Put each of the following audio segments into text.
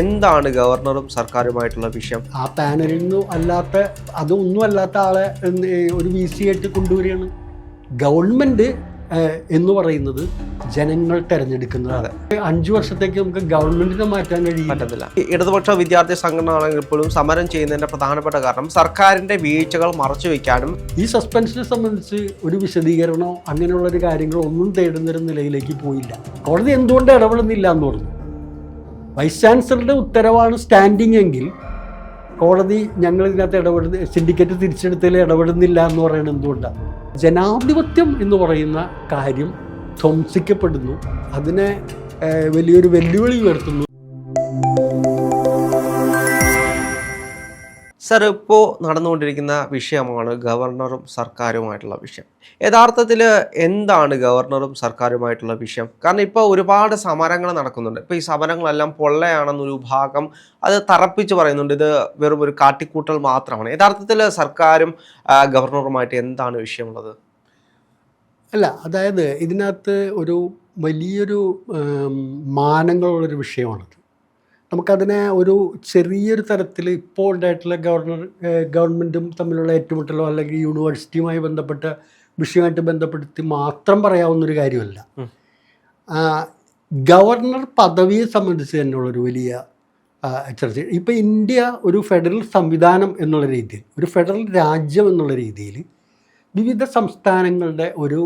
എന്താണ് ഗവർണറും സർക്കാരുമായിട്ടുള്ള വിഷയം? ആ പാനലിൽ നിന്നും അല്ലാത്ത അതൊന്നും അല്ലാത്ത ആളെ ഒരു വി സി ആയിട്ട് കൊണ്ടുവരികയാണ്. ഗവൺമെന്റ് എന്ന് പറയുന്നത് ജനങ്ങൾ തിരഞ്ഞെടുക്കുന്നതാണ് അഞ്ചു വർഷത്തേക്ക് നമുക്ക് ഗവൺമെന്റിനെ മാറ്റാൻ കഴിയില്ല. പറ്റത്തില്ല. ഇടതുപക്ഷ വിദ്യാർത്ഥി സംഘടനകളാണെങ്കിൽ പോലും സമരം ചെയ്യുന്നതിന്റെ പ്രധാനപ്പെട്ട കാരണം സർക്കാരിന്റെ വീഴ്ചകൾ മറച്ചു വെക്കാനും ഈ സസ്പെൻഷനെ സംബന്ധിച്ച് ഒരു വിശദീകരണോ അങ്ങനെയുള്ള ഒരു കാര്യങ്ങളോ ഒന്നും തേടുന്നൊരു നിലയിലേക്ക് പോയില്ല. കോടതി എന്തുകൊണ്ട് ഇടപെടുന്നില്ല എന്ന് പറഞ്ഞു. വൈസ് ചാൻസലറുടെ ഉത്തരവാണ് സ്റ്റാൻഡിംഗ് എങ്കിൽ കോടതി ഞങ്ങൾ ഇതിനകത്ത് ഇടപെടുന്ന സിൻഡിക്കേറ്റ് തിരിച്ചെടുത്തതിൽ ഇടപെടുന്നില്ല എന്ന് പറയുന്നത് എന്തുകൊണ്ടാണ് ജനാധിപത്യം എന്ന് പറയുന്ന കാര്യം ധ്വംസിക്കപ്പെടുന്നു. അതിനെ വലിയൊരു വെല്ലുവിളി ഉയർത്തുന്നു. സർ ഇപ്പോൾ നടന്നുകൊണ്ടിരിക്കുന്ന വിഷയമാണ് ഗവർണറും സർക്കാരുമായിട്ടുള്ള വിഷയം. യഥാർത്ഥത്തിൽ എന്താണ് ഗവർണറും സർക്കാരുമായിട്ടുള്ള വിഷയം? കാരണം ഇപ്പോൾ ഒരുപാട് സമരങ്ങൾ നടക്കുന്നുണ്ട്. ഇപ്പോൾ ഈ സമരങ്ങളെല്ലാം പൊള്ളയാണെന്നൊരു ഭാഗം അത് തറപ്പിച്ച് പറയുന്നുണ്ട്. ഇത് വെറും ഒരു കാട്ടിക്കൂട്ടൽ മാത്രമാണ്. യഥാർത്ഥത്തിൽ സർക്കാരും ഗവർണറുമായിട്ട് എന്താണ് വിഷയമുള്ളത്? അല്ല അതായത് ഇതിനകത്ത് ഒരു വലിയൊരു മാനങ്ങളുള്ളൊരു വിഷയമാണത്. നമുക്കതിനെ ഒരു ചെറിയൊരു തരത്തിൽ ഇപ്പോൾ ഉണ്ടായിട്ടുള്ള ഗവർണർ ഗവൺമെന്റും തമ്മിലുള്ള ഏറ്റുമുട്ടലോ അല്ലെങ്കിൽ യൂണിവേഴ്സിറ്റിയുമായി ബന്ധപ്പെട്ട വിഷയമായിട്ട് ബന്ധപ്പെടുത്തി മാത്രം പറയാവുന്നൊരു കാര്യമല്ല. ഗവർണർ പദവിയെ സംബന്ധിച്ച് തന്നെയുള്ളൊരു വലിയ ചർച്ച ഇപ്പോൾ ഇന്ത്യ ഒരു ഫെഡറൽ സംവിധാനം എന്നുള്ള രീതിയിൽ ഒരു ഫെഡറൽ രാജ്യം എന്നുള്ള രീതിയിൽ വിവിധ സംസ്ഥാനങ്ങളുടെ ഒരു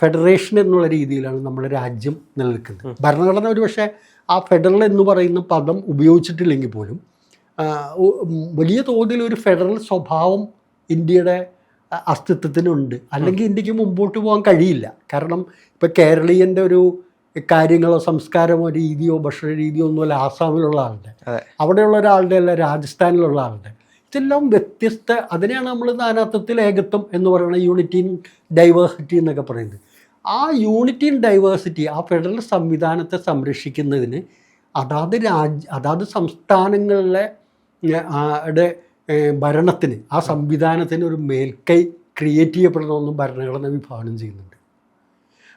ഫെഡറേഷൻ എന്നുള്ള രീതിയിലാണ് നമ്മുടെ രാജ്യം നിലനിൽക്കുന്നത്. ഭരണഘടന ഒരു പക്ഷേ ആ ഫെഡറൽ എന്ന് പറയുന്ന പദം ഉപയോഗിച്ചിട്ടില്ലെങ്കിൽ പോലും വലിയ തോതിൽ ഒരു ഫെഡറൽ സ്വഭാവം ഇന്ത്യയുടെ അസ്തിത്വത്തിനുണ്ട്. അല്ലെങ്കിൽ ഇന്ത്യയ്ക്ക് മുമ്പോട്ട് പോകാൻ കഴിയില്ല. കാരണം ഇപ്പോൾ കേരളീയന്റെ ഒരു കാര്യങ്ങളോ സംസ്കാരമോ രീതിയോ ഭക്ഷണ രീതിയോ ഒന്നുമല്ല ആസാമിലുള്ള ആളുടെ. അവിടെയുള്ള ഒരാളുടെ അല്ല രാജസ്ഥാനിലുള്ള ആളുടെ. ഇതെല്ലാം വ്യത്യസ്ത അതിനെയാണ് നമ്മൾ നാനാത്വത്തിൽ ഏകത്വം എന്ന് പറയുന്നത് യൂണിറ്റി ഇൻ ഡൈവേഴ്സിറ്റി എന്നൊക്കെ പറയുന്നത്. ആ യൂണിറ്റി ഇൻ ഡൈവേഴ്സിറ്റി ആ ഫെഡറൽ സംവിധാനത്തെ സംരക്ഷിക്കുന്നതിന് അതാത് രാജ്യ അതാത് സംസ്ഥാനങ്ങളിലെ ഭരണത്തിന് ആ സംവിധാനത്തിന് ഒരു മേൽക്കൈ ക്രിയേറ്റ് ചെയ്യപ്പെടണമെന്നും ഭരണഘടന വിഭാവനം ചെയ്യുന്നുണ്ട്.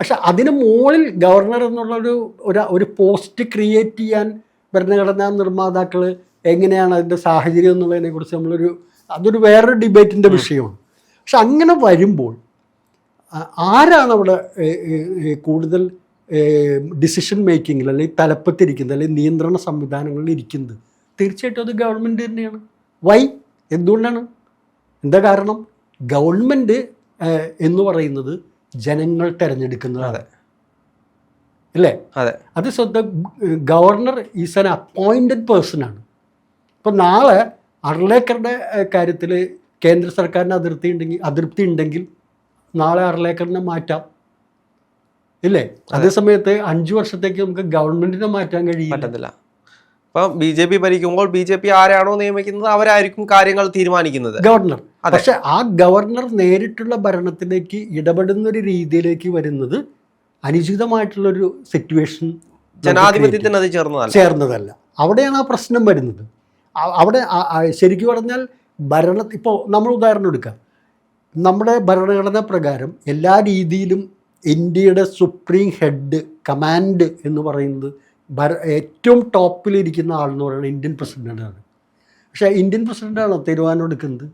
പക്ഷെ അതിന് മുകളിൽ ഗവർണർ എന്നുള്ളൊരു ഒരു പോസ്റ്റ് ക്രിയേറ്റ് ചെയ്യാൻ ഭരണഘടനാ നിർമ്മാതാക്കൾ എങ്ങനെയാണ് അതിന്റെ സാഹചര്യം എന്നുള്ളതിനെക്കുറിച്ച് നമ്മളൊരു അതൊരു വേറൊരു ഡിബേറ്റിന്റെ വിഷയമാണ്. പക്ഷെ അങ്ങനെ വരുമ്പോൾ ആരാണ് അവിടെ കൂടുതൽ ഡിസിഷൻ മേക്കിങ്ങിൽ അല്ലെങ്കിൽ തലപ്പത്തിരിക്കുന്നത് അല്ലെങ്കിൽ നിയന്ത്രണ സംവിധാനങ്ങളിൽ ഇരിക്കുന്നത്? തീർച്ചയായിട്ടും അത് ഗവൺമെന്റ് തന്നെയാണ്. വൈ എന്തുകൊണ്ടാണ്? എന്താ കാരണം? ഗവൺമെന്റ് എന്ന് പറയുന്നത് ജനങ്ങൾ തിരഞ്ഞെടുക്കുന്നതാണ്. അല്ലേ? അതെ. അത് സ്വന്തം governor is an appointed person ആണ്. ഇപ്പം നാളെ അർലേക്കറുടെ കാര്യത്തിൽ കേന്ദ്ര സർക്കാരിന് അതിർത്തി ഉണ്ടെങ്കിൽ അതിർത്തി ഉണ്ടെങ്കിൽ നാളെ അർലേക്കറിനെ മാറ്റാം. ഇല്ലേ? അതേസമയത്ത് അഞ്ചു വർഷത്തേക്ക് നമുക്ക് ഗവൺമെന്റിനെ മാറ്റാൻ കഴിയില്ല. പറ്റത്തില്ല. ഇപ്പം ബി ജെ പി ഭരിക്കുമ്പോൾ ബി ജെ പി ആരാണോ നിയമിക്കുന്നത് അവരായിരിക്കും കാര്യങ്ങൾ തീരുമാനിക്കുന്നത്. ഗവർണർ. അതെ. പക്ഷെ ആ ഗവർണർ നേരിട്ടുള്ള ഭരണത്തിലേക്ക് ഇടപെടുന്ന ഒരു രീതിയിലേക്ക് വരുന്നത് അനുചിതമായിട്ടുള്ളൊരു സിറ്റുവേഷൻ ജനാധിപത്യത്തിന് അത് ചേർന്നതല്ല. ചേർന്നതല്ല. അവിടെയാണ് ആ പ്രശ്നം വരുന്നത്. അവിടെ ശരിക്കും പറഞ്ഞാൽ ഭരണ ഇപ്പോൾ നമ്മൾ ഉദാഹരണം എടുക്കാം. നമ്മുടെ ഭരണഘടന പ്രകാരം എല്ലാ രീതിയിലും ഇന്ത്യയുടെ സുപ്രീം ഹെഡ് കമാൻഡ് എന്ന് പറയുന്നത് ഭര ഏറ്റവും ടോപ്പിലിരിക്കുന്ന ആളെന്ന് പറയുന്നത് ഇന്ത്യൻ പ്രസിഡന്റാണ് പക്ഷേ ഇന്ത്യൻ പ്രസിഡന്റാണോ തീരുമാനം എടുക്കുന്നത്?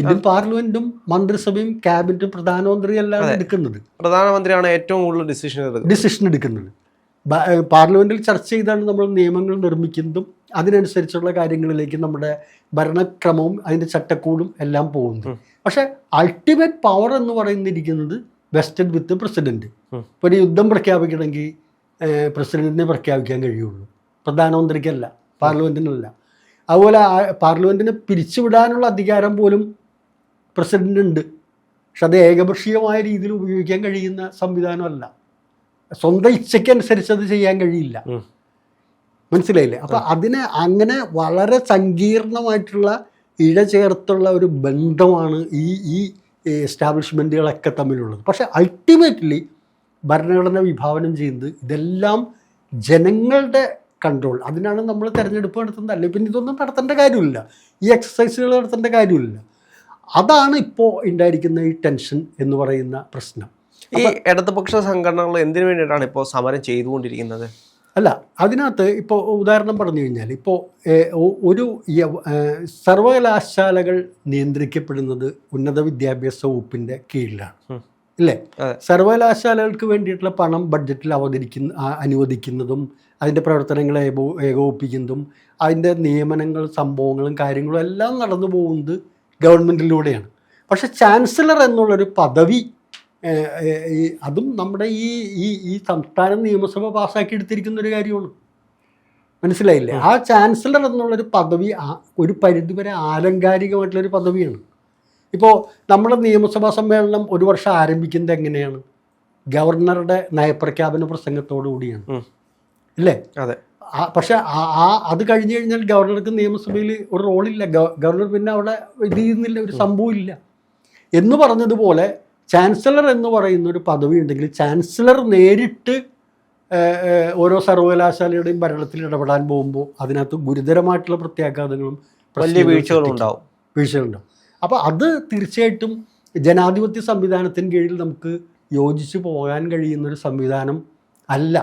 ഇന്ത്യൻ പാർലമെന്റും മന്ത്രിസഭയും ക്യാബിനറ്റും പ്രധാനമന്ത്രി അല്ലാതെ എടുക്കുന്നത്. പ്രധാനമന്ത്രിയാണ് ഏറ്റവും കൂടുതൽ ഡിസിഷൻ ഡിസിഷൻ എടുക്കുന്നത്. പാർലമെന്റിൽ ചർച്ച ചെയ്താണ് നമ്മൾ നിയമങ്ങൾ നിർമ്മിക്കുന്നതും അതിനനുസരിച്ചുള്ള കാര്യങ്ങളിലേക്ക് നമ്മുടെ ഭരണക്രമവും അതിന്റെ ചട്ടക്കൂടും എല്ലാം പോകുന്നത് ഉം. പക്ഷേ അൾട്ടിമേറ്റ് പവർ എന്ന് പറയുന്നിരിക്കുന്നത് വെസ്റ്റഡ് വിത്ത് പ്രസിഡന്റ്. ഇപ്പോൾ ഒരു യുദ്ധം പ്രഖ്യാപിക്കണമെങ്കിൽ പ്രസിഡന്റിനെ പ്രഖ്യാപിക്കാൻ കഴിയുള്ളൂ. പ്രധാനമന്ത്രിക്കല്ല പാർലമെന്റിനല്ല അതുപോലെ പാർലമെന്റിനെ പിരിച്ചുവിടാനുള്ള അധികാരം പോലും പ്രസിഡന്റ് ഉണ്ട് പക്ഷെ അത് ഏകപക്ഷീയമായ രീതിയിൽ ഉപയോഗിക്കാൻ കഴിയുന്ന സംവിധാനമല്ല. സ്വന്തം ഇച്ഛയ്ക്കനുസരിച്ച് അത് ചെയ്യാൻ കഴിയില്ല. മനസ്സിലായില്ലേ? അപ്പൊ അതിനെ അങ്ങനെ വളരെ സങ്കീർണമായിട്ടുള്ള ഇഴ ചേർത്തുള്ള ഒരു ബന്ധമാണ് ഈ ഈ എസ്റ്റാബ്ലിഷ്മെന്റുകളൊക്കെ തമ്മിലുള്ളത്. പക്ഷെ അൾട്ടിമേറ്റ്ലി ഭരണഘടന വിഭാവനം ചെയ്യുന്നത് ഇതെല്ലാം ജനങ്ങളുടെ കൺട്രോൾ അതിനാണ് നമ്മൾ തിരഞ്ഞെടുപ്പ് നടത്തുന്നത്. അല്ലെങ്കിൽ പിന്നെ ഇതൊന്നും നടത്തേണ്ട കാര്യമില്ല. ഈ എക്സസൈസുകൾ നടത്തേണ്ട കാര്യമില്ല. അതാണ് ഇപ്പോൾ ഉണ്ടായിരിക്കുന്ന ഈ ടെൻഷൻ എന്ന് പറയുന്ന പ്രശ്നം. ഈ ഇടതുപക്ഷ സംഘടനകൾ എന്തിനു വേണ്ടിയിട്ടാണ് ഇപ്പോൾ സമരം ചെയ്തുകൊണ്ടിരിക്കുന്നത്? അല്ല അതിനകത്ത് ഇപ്പോൾ ഉദാഹരണം പറഞ്ഞു കഴിഞ്ഞാൽ ഇപ്പോൾ ഒരു സർവകലാശാലകൾ നിയന്ത്രിക്കപ്പെടുന്നത് ഉന്നത വിദ്യാഭ്യാസ വകുപ്പിന്റെ കീഴിലാണ്. അല്ലേ ഇല്ലേ? സർവകലാശാലകൾക്ക് വേണ്ടിയിട്ടുള്ള പണം ബഡ്ജറ്റിൽ അവതരിക്കുന്ന അനുവദിക്കുന്നതും അതിന്റെ പ്രവർത്തനങ്ങളെ ഏകോ- ഏകോപിപ്പിക്കുന്നതും അതിന്റെ നിയമനങ്ങൾ സംഭവങ്ങളും കാര്യങ്ങളും എല്ലാം നടന്നു പോകുന്നത് ഗവൺമെന്റിലൂടെയാണ് പക്ഷെ ചാൻസലർ എന്നുള്ളൊരു പദവി ഈ അതും നമ്മുടെ ഈ ഈ ഈ സംസ്ഥാന നിയമസഭ പാസ്സാക്കി എടുത്തിരിക്കുന്ന ഒരു കാര്യമാണ്. മനസ്സിലായില്ലേ? ആ ചാൻസലർ എന്നുള്ളൊരു പദവി ആ- ഒരു പരിധിവരെ ആലങ്കാരികമായിട്ടുള്ളൊരു പദവിയാണ്. ഇപ്പോൾ നമ്മുടെ നിയമസഭാ സമ്മേളനം ഒരു വർഷം ആരംഭിക്കുന്നത് എങ്ങനെയാണ്? ഗവർണറുടെ നയപ്രഖ്യാപന പ്രസംഗത്തോടു കൂടിയാണ്. അല്ലേ ഇല്ലേ? അതെ. പക്ഷെ ആ അത് കഴിഞ്ഞു കഴിഞ്ഞാൽ ഗവർണർക്ക് നിയമസഭയിൽ ഒരു റോളില്ല. ഗവ- ഗവർണർ പിന്നെ അവിടെ ഇത് ചെയ്യുന്നില്ല ഒരു സംഭവം ഇല്ല. എന്ന് പറഞ്ഞതുപോലെ ചാൻസലർ എന്ന് പറയുന്ന ഒരു പദവി ഉണ്ടെങ്കിൽ ചാൻസലർ നേരിട്ട് ഓരോ സർവകലാശാലയുടെയും ഭരണത്തിൽ ഇടപെടാൻ പോകുമ്പോൾ അതിനകത്ത് ഗുരുതരമായിട്ടുള്ള പ്രത്യാഘാതങ്ങളും വലിയ വീഴ്ചകളുണ്ടാവും വീഴ്ചകളും ഉണ്ടാവും. വീഴ്ചകളുണ്ടാവും. അപ്പോൾ അത് തീർച്ചയായിട്ടും ജനാധിപത്യ സംവിധാനത്തിന് കീഴിൽ നമുക്ക് യോജിച്ച് പോകാൻ കഴിയുന്നൊരു സംവിധാനം അല്ല.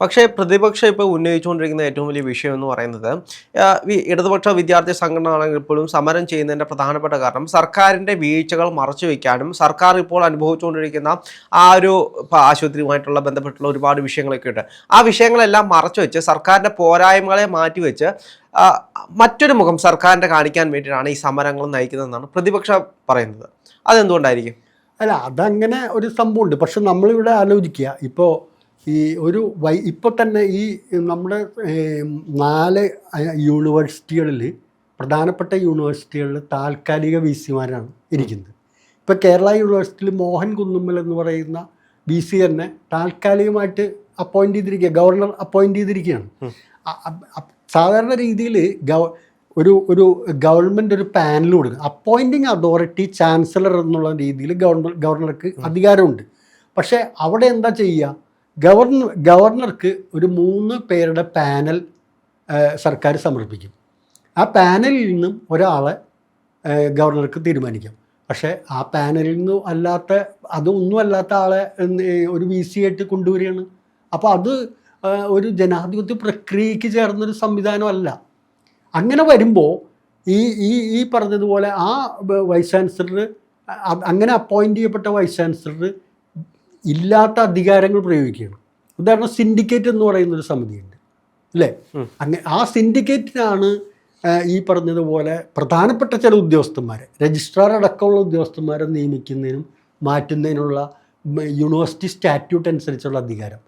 പക്ഷേ പ്രതിപക്ഷം ഇപ്പോൾ ഉന്നയിച്ചുകൊണ്ടിരിക്കുന്ന ഏറ്റവും വലിയ വിഷയം എന്ന് പറയുന്നത് ഇടതുപക്ഷ വിദ്യാർത്ഥി സംഘടന ആണെങ്കിൽ പോലും സമരം ചെയ്യുന്നതിന്റെ പ്രധാനപ്പെട്ട കാരണം സർക്കാരിന്റെ വീഴ്ചകൾ മറച്ചു വയ്ക്കാനും സർക്കാർ ഇപ്പോൾ അനുഭവിച്ചുകൊണ്ടിരിക്കുന്ന ആ ഒരു ആശുപത്രിയുമായിട്ടുള്ള ബന്ധപ്പെട്ടുള്ള ഒരുപാട് വിഷയങ്ങളൊക്കെ ഉണ്ട്. ആ വിഷയങ്ങളെല്ലാം മറച്ചു വെച്ച് സർക്കാരിന്റെ പോരായ്മകളെ മാറ്റിവെച്ച് വെച്ച് മറ്റൊരു മുഖം സർക്കാരിന്റെ കാണിക്കാൻ വേണ്ടിയിട്ടാണ് ഈ സമരങ്ങൾ നയിക്കുന്നതെന്നാണ് പ്രതിപക്ഷം പറയുന്നത്. അതെന്തുകൊണ്ടായിരിക്കും? അല്ല അതങ്ങനെ ഒരു സംഭവമുണ്ട്. പക്ഷെ നമ്മളിവിടെ ആലോചിക്കുക. ഇപ്പോൾ ഈ ഒരു വൈ ഇപ്പോൾ തന്നെ ഈ നമ്മുടെ നാല് യൂണിവേഴ്സിറ്റികളിൽ പ്രധാനപ്പെട്ട യൂണിവേഴ്സിറ്റികളിൽ താൽക്കാലിക വി സിമാരാണ് ഇരിക്കുന്നത്. ഇപ്പോൾ കേരള യൂണിവേഴ്സിറ്റിയിൽ മോഹൻ കുന്നുമ്മൽ എന്ന് പറയുന്ന വി സി തന്നെ താൽക്കാലികമായിട്ട് അപ്പോയിന്റ് ചെയ്തിരിക്കുക ഗവർണർ അപ്പോയിന്റ് ചെയ്തിരിക്കുകയാണ്. സാധാരണ രീതിയിൽ ഗവ ഒരു ഒരു ഗവൺമെന്റ് ഒരു പാനൽ കൊടുക്കുക അപ്പോയിന്റിങ് അതോറിറ്റി ചാൻസലർ എന്നുള്ള രീതിയിൽ ഗവർണർ ഗവർണർക്ക് അധികാരമുണ്ട്. പക്ഷേ അവിടെ എന്താ ചെയ്യുക? ഗവർണർ ഗവർണർക്ക് ഒരു മൂന്ന് പേരുടെ പാനൽ സർക്കാർ സമർപ്പിക്കും. ആ പാനലിൽ നിന്നും ഒരാളെ ഗവർണർക്ക് തീരുമാനിക്കാം. പക്ഷേ ആ പാനലിൽ നിന്നും അല്ലാത്ത അതൊന്നും അല്ലാത്ത ആളെ ഒരു വി സി ആയിട്ട് കൊണ്ടുവരികയാണ്. അപ്പോൾ അത് ഒരു ജനാധിപത്യ പ്രക്രിയയ്ക്ക് ചേർന്നൊരു സംവിധാനമല്ല. അങ്ങനെ വരുമ്പോൾ ഈ ഈ ഈ പറഞ്ഞതുപോലെ ആ വൈസ് ചാൻസലർ അങ്ങനെ അപ്പോയിന്റ് ചെയ്യപ്പെട്ട വൈസ് ചാൻസലർ ഇല്ലാത്ത അധികാരങ്ങൾ പ്രയോഗിക്കുകയാണ്. ഉദാഹരണം സിൻഡിക്കേറ്റ് എന്ന് പറയുന്ന ഒരു സമിതിയുണ്ട്. അല്ലേ. അങ്ങനെ ആ സിൻഡിക്കേറ്റിനാണ് ഈ പറഞ്ഞതുപോലെ പ്രധാനപ്പെട്ട ചില ഉദ്യോഗസ്ഥന്മാരെ രജിസ്ട്രാർ അടക്കമുള്ള ഉദ്യോഗസ്ഥന്മാരെ നിയമിക്കുന്നതിനും മാറ്റുന്നതിനുള്ള യൂണിവേഴ്സിറ്റി സ്റ്റാറ്റ്യൂട്ട് അനുസരിച്ചുള്ള അധികാരം.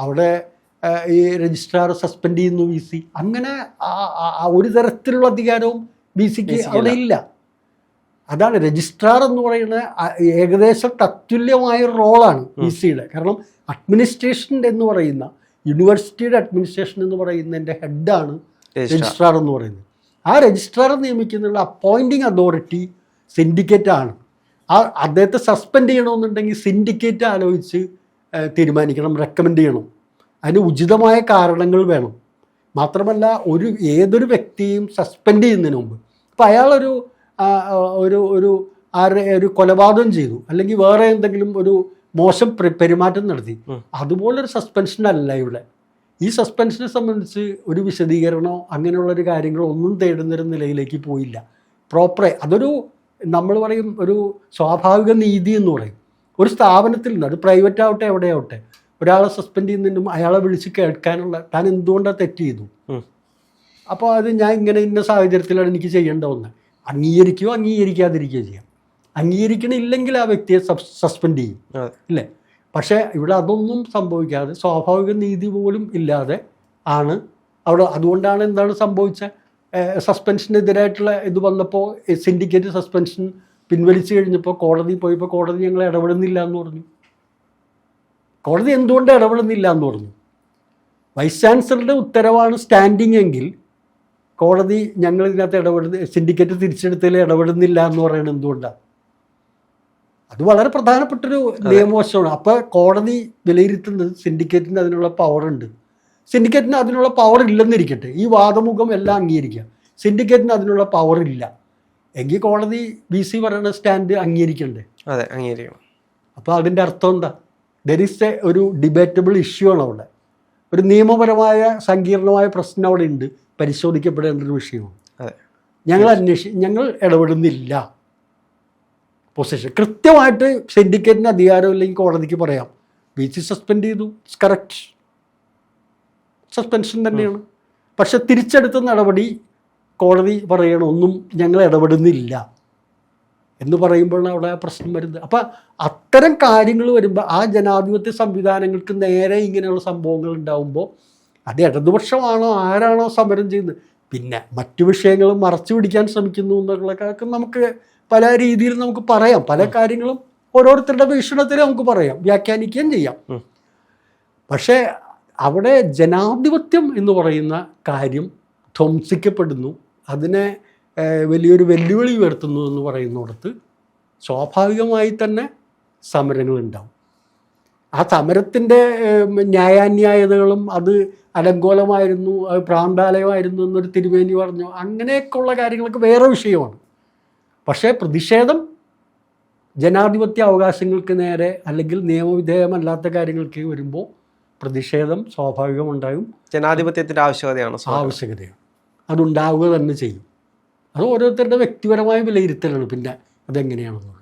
അവിടെ ഈ രജിസ്ട്രാർ സസ്പെൻഡ് ചെയ്യുന്നു വി സി. അങ്ങനെ ഒരു തരത്തിലുള്ള അധികാരവും ബി സിക്ക് അവിടെ ഇല്ല. അതാണ് രജിസ്ട്രാർ എന്ന് പറയുന്ന ഏകദേശം തത്തുല്യമായ ഒരു റോളാണ് ഇ സിയുടെ കാരണം അഡ്മിനിസ്ട്രേഷൻ എന്ന് പറയുന്ന യൂണിവേഴ്സിറ്റിയുടെ അഡ്മിനിസ്ട്രേഷൻ എന്ന് പറയുന്നതിന്റെ ഹെഡാണ് രജിസ്ട്രാർ. എന്ന് പറയുന്നത്. ആ രജിസ്ട്രാർ നിയമിക്കുന്നുള്ള അപ്പോയിന്റിങ് അതോറിറ്റി സിൻഡിക്കേറ്റ് ആണ്. ആ അദ്ദേഹത്തെ സസ്പെൻഡ് ചെയ്യണമെന്നുണ്ടെങ്കിൽ സിൻഡിക്കേറ്റ് ആലോചിച്ച് തീരുമാനിക്കണം റെക്കമെൻഡ് ചെയ്യണം. അതിന് ഉചിതമായ കാരണങ്ങൾ വേണം. മാത്രമല്ല ഒരു ഏതൊരു വ്യക്തിയും സസ്പെൻഡ് ചെയ്യുന്നതിന് മുമ്പ്. അപ്പോൾ അയാളൊരു ഒരു ഒരു ആരുടെ ഒരു കൊലപാതകം ചെയ്തു. അല്ലെങ്കിൽ വേറെ എന്തെങ്കിലും ഒരു മോശം പെരു- പെരുമാറ്റം നടത്തി. അതുപോലൊരു സസ്പെൻഷൻ അല്ല ഇവിടെ. ഈ സസ്പെൻഷനെ സംബന്ധിച്ച് ഒരു വിശദീകരണമോ അങ്ങനെയുള്ള ഒരു കാര്യങ്ങളോ ഒന്നും തേടുന്നൊരു നിലയിലേക്ക് പോയില്ല. പ്രോപ്പറെ അതൊരു നമ്മൾ പറയും ഒരു സ്വാഭാവിക നീതി എന്ന് പറയും. ഒരു സ്ഥാപനത്തിൽ നിന്ന് അത് പ്രൈവറ്റ് ആവട്ടെ എവിടെയാവട്ടെ ഒരാളെ സസ്പെൻഡ് ചെയ്യുന്നതിനും അയാളെ വിളിച്ച് കേൾക്കാനുള്ള താൻ എന്തുകൊണ്ടാണ് തെറ്റ് ചെയ്തു? അപ്പോൾ അത് ഞാൻ ഇങ്ങനെ ഇന്ന സാഹചര്യത്തിലാണ് എനിക്ക് ചെയ്യേണ്ട ഒന്ന് അംഗീകരിക്കുകയോ അംഗീകരിക്കാതിരിക്കുകയോ ചെയ്യാം. അംഗീകരിക്കണില്ലെങ്കിൽ ആ വ്യക്തിയെ സസ്പെൻഡ് ചെയ്യും. അല്ലേ ഇല്ലേ? പക്ഷേ ഇവിടെ അതൊന്നും സംഭവിക്കാതെ സ്വാഭാവിക നീതി പോലും ഇല്ലാതെ ആണ് അവിടെ. അതുകൊണ്ടാണ് എന്താണ് സംഭവിച്ചത് സസ്പെൻഷനെതിരായിട്ടുള്ള ഇത് വന്നപ്പോൾ സിൻഡിക്കേറ്റ് സസ്പെൻഷൻ പിൻവലിച്ചു കഴിഞ്ഞപ്പോൾ കോടതി പോയപ്പോൾ കോടതി ഞങ്ങൾ ഇടപെടുന്നില്ല എന്ന് പറഞ്ഞു. കോടതി എന്തുകൊണ്ട് ഇടപെടുന്നില്ല എന്ന് പറഞ്ഞു? വൈസ് ചാൻസലറുടെ ഉത്തരവാണ് സ്റ്റാൻഡിംഗ് എങ്കിൽ കോടതി ഞങ്ങൾ ഇതിനകത്ത് ഇടപെടുന്ന സിൻഡിക്കേറ്റ് തിരിച്ചെടുത്തതിൽ ഇടപെടുന്നില്ല എന്ന് പറയുന്നത് എന്തുകൊണ്ടാണ് അത് വളരെ പ്രധാനപ്പെട്ടൊരു നിയമവശമാണ്. അപ്പോൾ കോടതി വിലയിരുത്തുന്നത് സിൻഡിക്കേറ്റിന് അതിനുള്ള പവർ ഉണ്ട് സിൻഡിക്കേറ്റിന് അതിനുള്ള പവർ ഇല്ലെന്നിരിക്കട്ടെ. ഈ വാദമുഖം എല്ലാം അംഗീകരിക്കുക സിൻഡിക്കേറ്റിന് അതിനുള്ള പവർ ഇല്ല. എങ്കിൽ കോടതി ബി സി പറയുന്ന സ്റ്റാൻഡ് അംഗീകരിക്കണ്ടേ? അതെ അംഗീകരിക്കണം. അപ്പോൾ അതിന്റെ അർത്ഥം എന്താ? എ ഒരു ഡിബേറ്റബിൾ ഇഷ്യൂ ആണ് അവിടെ. ഒരു നിയമപരമായ സങ്കീർണമായ പ്രശ്നം അവിടെ ഉണ്ട്. പരിശോധിക്കപ്പെടേണ്ട ഒരു വിഷയമാണ്. അതെ. ഞങ്ങൾ അന്വേഷി ഞങ്ങൾ ഇടപെടുന്നില്ല. പൊസിഷൻ കൃത്യമായിട്ട് സിൻഡിക്കേറ്റിന് അധികാരമില്ലെങ്കിൽ കോടതിക്ക് പറയാം. വി സി സസ്പെൻഡ് ചെയ്തു. കറക്റ്റ് സസ്പെൻഷൻ തന്നെയാണ്. പക്ഷെ തിരിച്ചെടുത്ത നടപടി കോടതി പറയണം ഒന്നും ഞങ്ങൾ ഇടപെടുന്നില്ല. എന്ന് പറയുമ്പോഴാണ് അവിടെ പ്രശ്നം വരുന്നത്. അപ്പം അത്തരം കാര്യങ്ങൾ വരുമ്പോൾ ആ ജനാധിപത്യ സംവിധാനങ്ങൾക്ക് നേരെ ഇങ്ങനെയുള്ള സംഭവങ്ങൾ ഉണ്ടാവുമ്പോൾ അത് ഇടതുപക്ഷമാണോ ആരാണോ സമരം ചെയ്യുന്നത്? പിന്നെ മറ്റു വിഷയങ്ങളും മറച്ചു പിടിക്കാൻ ശ്രമിക്കുന്നു എന്നുള്ളതൊക്കെ നമുക്ക് പല രീതിയിൽ നമുക്ക് പറയാം. പല കാര്യങ്ങളും ഓരോരുത്തരുടെ വീക്ഷണത്തിൽ നമുക്ക് പറയാം. വ്യാഖ്യാനിക്കുകയും ചെയ്യാം. പക്ഷേ അവിടെ ജനാധിപത്യം എന്ന് പറയുന്ന കാര്യം ധ്വംസിക്കപ്പെടുന്നു. അതിനെ വലിയൊരു വെല്ലുവിളി ഉയർത്തുന്നു എന്ന് പറയുന്നിടത്ത് സ്വാഭാവികമായി തന്നെ സമരങ്ങൾ ഉണ്ടാവും ആ സമരത്തിന്റെ ന്യായാന്യായതകളും അത് അലങ്കോലമായിരുന്നു അത് പ്രാന്താലയമായിരുന്നു എന്നൊരു തിരുവേനി പറഞ്ഞു. അങ്ങനെയൊക്കെയുള്ള കാര്യങ്ങളൊക്കെ വേറെ വിഷയമാണ്. പക്ഷേ പ്രതിഷേധം ജനാധിപത്യ അവകാശങ്ങൾക്ക് നേരെ അല്ലെങ്കിൽ നിയമവിധേയമല്ലാത്ത കാര്യങ്ങൾക്ക് വരുമ്പോൾ പ്രതിഷേധം സ്വാഭാവികമുണ്ടാകും ജനാധിപത്യത്തിന്റെ ആവശ്യകതയാണ്. ആവശ്യകതയാണ്. അതുണ്ടാവുക തന്നെ ചെയ്യും. അത് ഓരോരുത്തരുടെ വ്യക്തിപരമായ വിലയിരുത്തലാണ് പിന്നെ അതെങ്ങനെയാണെന്നുള്ളത്.